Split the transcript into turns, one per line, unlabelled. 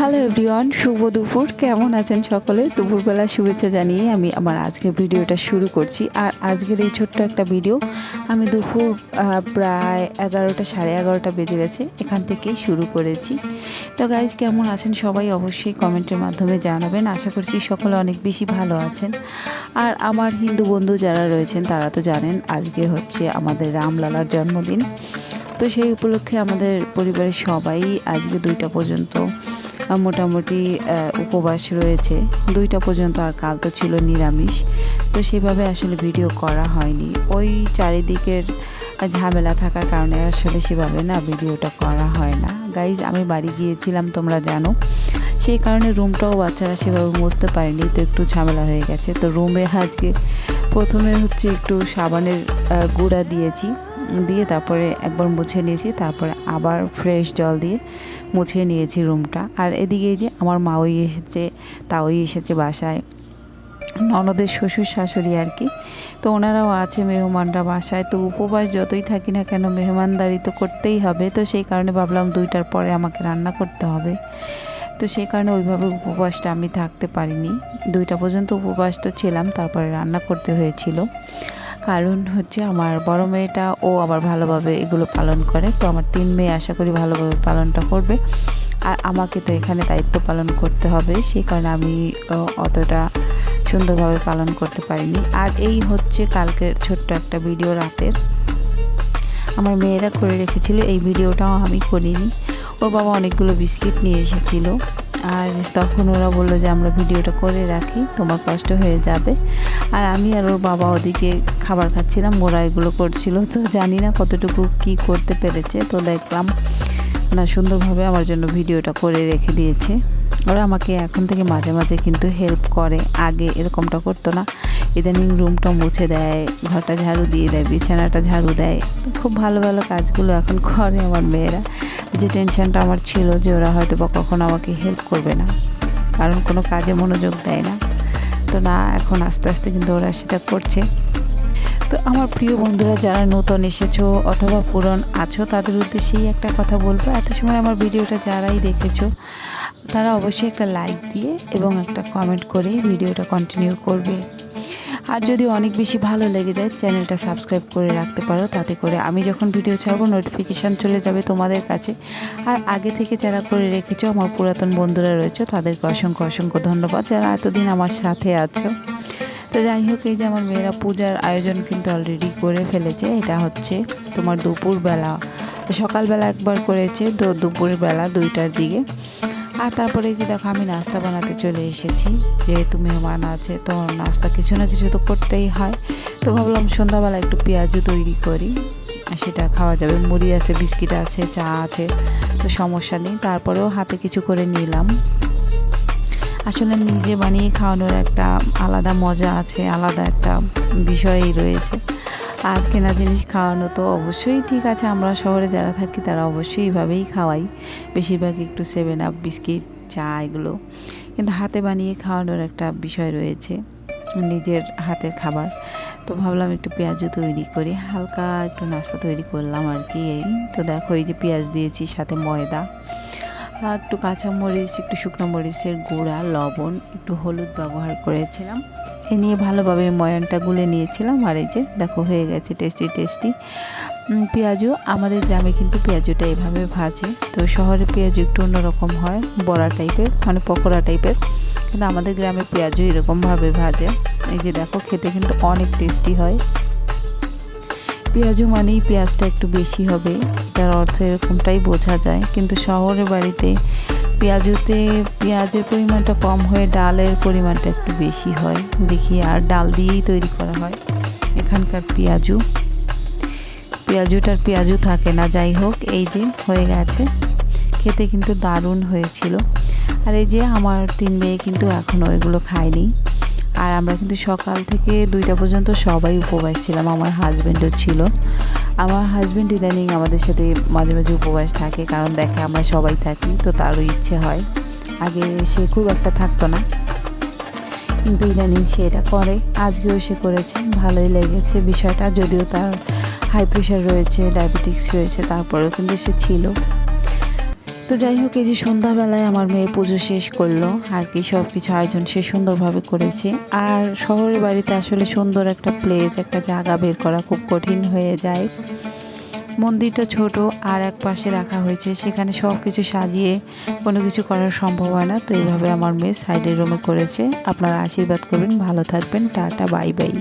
Hello everyone, শুভ দুপুর। কেমন আছেন সকলে? দুপুরবেলা শুভেচ্ছা জানিয়ে আমি আমার আজকের ভিডিওটা শুরু করছি। আর আজকের এই ছোট্ট একটা ভিডিও, আমি দুপুর প্রায় এগারোটা, সাড়ে এগারোটা বেজে গেছে, এখান থেকেই শুরু করেছি। তো গাইজ কেমন আছেন সবাই অবশ্যই কমেন্টের মাধ্যমে জানাবেন। আশা করছি সকলে অনেক বেশি ভালো আছেন। আর আমার হিন্দু বন্ধু যারা রয়েছেন, তারা তো জানেন আজকে হচ্ছে আমাদের রামলালার জন্মদিন। তো সেই উপলক্ষে আমাদের পরিবারের সবাই আজকে দুইটা পর্যন্ত মোটামুটি উপবাস রয়েছে। দুইটা পর্যন্ত আর কাল তো ছিল নিরামিষ। তো সেভাবে আসলে ভিডিও করা হয়নি। ওই চারিদিকের ঝামেলা থাকার কারণে আসলে সেভাবে না ভিডিওটা করা হয় না। গাইজ আমি বাড়ি গিয়েছিলাম, তোমরা জানো। সেই কারণে রুমটাও বাচ্চারা সেভাবে মুছতে পারেনি, তো একটু ঝামেলা হয়ে গেছে। তো রুমে আজকে প্রথমে হচ্ছে একটু সাবানের গুঁড়া দিয়েছি। দিয়ে তারপরে একবার মুছে নিয়েছি, তারপরে আবার ফ্রেশ জল দিয়ে মুছে নিয়েছি রুমটা আর এদিকে যে আমার মাওই এসেছে তাওই এসেছে বাসায়। ননদের শ্বশুর শাশুড়ি আর কি। তো ওনারাও আছে মেহমানরা বাসায়। তো উপবাস যতই থাকি না কেন মেহমানদারি তো করতেই হবে। তো সেই কারণে ভাবলাম দুইটার পরে আমাকে রান্না করতে হবে। তো সেই কারণে ওইভাবে উপবাসটা আমি থাকতে পারিনি। দুইটা পর্যন্ত উপবাস তো ছিলাম, তারপরে রান্না করতে হয়েছিল। কারণ হচ্ছে আমার বড় মেয়েটা ও আবার ভালোভাবে এগুলো পালন করে। তো আমার তিন মেয়ে আশা করি ভালোভাবে পালনটা করবে। আর আমাকে তো এখানে দায়িত্ব পালন করতে হবে সেই কারণে আমি অতটা সুন্দরভাবে পালন করতে পারিনি। আর এই হচ্ছে কালকের ছোট্ট একটা ভিডিও রাতের। আমার মেয়েরা করে রেখেছিল, এই ভিডিওটাও আমি করিনি। ওর বাবা অনেকগুলো বিস্কিট নিয়ে এসেছিল। আর তখন ওরা বলল যে, আমরা ভিডিওটা করে রাখি, তোমার কষ্ট হয়ে যাবে। আর আমি আর ওর বাবা ওদিকে খাবার খাচ্ছিলাম, ওরা এগুলো করছিল। তো জানি না কতটুকু কি করতে পেরেছে, তো দেখলাম না, সুন্দরভাবে আমার জন্য ভিডিওটা করে রেখে দিয়েছে। ওরা আমাকে এখন থেকে মাঝে মাঝে কিন্তু হেল্প করে, আগে এরকমটা করতো না। ইদানিং রুমটা মুছে দেয়, ঘরটা ঝাড়ু দিয়ে দেয়, বিছানাটা ঝাড়ু দেয়। খুব ভালো ভালো কাজগুলো এখন করে আমার মেয়েরা। যে টেনশনটা আমার ছিল যে ওরা হয়তো বা কখনো আমাকে হেল্প করবে না, কারণ কোনো কাজে মনোযোগ দেয় না। তো না, এখন আস্তে আস্তে কিন্তু ওরা সেটা করছে। তো আমার প্রিয় বন্ধুরা, যারা নতুন এসেছ অথবা পুরন আছো, তাদের উদ্দেশ্যেই একটা কথা বলব। এত সময় আমার ভিডিওটা যারাই দেখেছ, তারা অবশ্যই একটা লাইক দিয়ে এবং একটা কমেন্ট করে ভিডিওটা কন্টিনিউ করবে। আর যদি অনেক বেশি ভালো লেগে যায়, চ্যানেলটা সাবস্ক্রাইব করে রাখতে পারো। তাতে করে আমি যখন ভিডিও ছাড়বো নোটিফিকেশান চলে যাবে তোমাদের কাছে। আর আগে থেকে যারা করে রেখেছো, আমার পুরাতন বন্ধুরা রয়েছে, তাদেরকে অসংখ্য অসংখ্য ধন্যবাদ। যারা এতদিন আমার সাথে আছো। তো যাই হোক, এই যে আমার মেয়েরা পূজার আয়োজন কিন্তু অলরেডি করে ফেলেছে। এটা হচ্ছে তোমার দুপুরবেলা। সকালবেলা একবার করেছে, তো দুপুরবেলা দুইটার দিকে। আর তারপরে যে দেখো, আমি নাস্তা বানাতে চলে এসেছি। যেহেতু মেহমান আছে, তো নাস্তা কিছু না কিছু তো করতেই হয়। তো ভাবলাম সন্ধ্যাবেলা একটু পেঁয়াজও তৈরি করি, আর সেটা খাওয়া যাবে। মুড়ি আছে, বিস্কিট আছে, চা আছে, তো সমস্যা নেই। তারপরেও হাতে কিছু করে নিলাম। আসলে নিজে বানিয়ে খাওয়ানোর একটা আলাদা মজা আছে, আলাদা একটা বিষয়ই রয়েছে। আর কেনা জিনিস খাওয়ানো তো অবশ্যই ঠিক আছে। আমরা শহরে যারা থাকি তারা অবশ্যই এইভাবেই খাওয়াই। বেশিরভাগ একটু সেভেন আপ বিস্কিট চা এগুলো। কিন্তু হাতে বানিয়ে খাওয়ানোর একটা বিষয় রয়েছে নিজের হাতের খাবার। তো ভাবলাম একটু পেঁয়াজও তৈরি করি। হালকা একটু নাস্তা তৈরি করলাম আর কি এই। তো দেখো এই যে পেঁয়াজ দিয়েছি, সাথে ময়দা একটু কাঁচামরিচ, একটু শুকনো মরিচের গুঁড়া, লবণ, একটু হলুদ ব্যবহার করেছিলাম। এ নিয়ে ভালোভাবে ময়ানটা গুলে নিয়েছিলাম। আর এই যে দেখো হয়ে গেছে টেস্টি টেস্টি পেঁয়াজও, আমাদের গ্রামে কিন্তু পেঁয়াজুটা এভাবে ভাজে। তো শহরে পেঁয়াজু একটু অন্যরকম হয়, বড়া টাইপের মানে পকোড়া টাইপের কিন্তু আমাদের গ্রামে পেঁয়াজও এরকমভাবে ভাজে। এই যে দেখো, খেতে কিন্তু অনেক টেস্টি হয়। পেঁয়াজও মানেই পেঁয়াজটা একটু বেশি হবে তার অর্থ এরকমটাই বোঝা যায়। কিন্তু শহরের বাড়িতে পেঁয়াজুতে, পেঁয়াজের পরিমাণটা কম হয়ে ডালের পরিমাণটা একটু বেশি হয়। দেখি আর ডাল দিয়েই তৈরি করা হয় এখানকার পেঁয়াজু। পেঁয়াজুটার পেঁয়াজু থাকে না, যাই হোক, এই যে হয়ে গেছে। খেতে কিন্তু দারুণ হয়েছিল। আর এই যে আমার তিন মেয়ে কিন্তু এখনও এগুলো খায়নি। আর আমরা কিন্তু সকাল থেকে দুইটা পর্যন্ত সবাই উপবাস ছিলাম, আমার হাজব্যান্ডও ছিল। আমার হাজব্যান্ড ইদানিং আমাদের সাথে মাঝে মাঝে উপবাস থাকে, কারণ দেখে আমরা সবাই থাকি, তো তারও ইচ্ছে হয়। আগে সে খুব একটা থাকতো না, কিন্তু ইদানিং সে এটা করে, আজকেও সে করেছে, ভালোই লেগেছে বিষয়টা, যদিও তার হাই প্রেশার রয়েছে ডায়াবেটিক্স রয়েছে, তারপরেও কিন্তু সে ছিল। তো যাই হোক, এই যে সন্ধ্যাবেলায় আমার মেয়ে পুজো শেষ করল, আর কি সব কিছু আয়োজন সে সুন্দরভাবে করেছে। আর শহরের বাড়িতে আসলে সুন্দর একটা প্লেস একটা জায়গা বের করা খুব কঠিন হয়ে যায়। মন্দিরটা ছোট, আর এক পাশে রাখা হয়েছে, সেখানে সব কিছু সাজিয়ে কোনো কিছু করা সম্ভব হয় না, তো এইভাবে আমার মেয়ে সাইডের রুমে করেছে। আপনারা আশীর্বাদ করবেন, ভালো থাকবেন, টাটা বাই বাই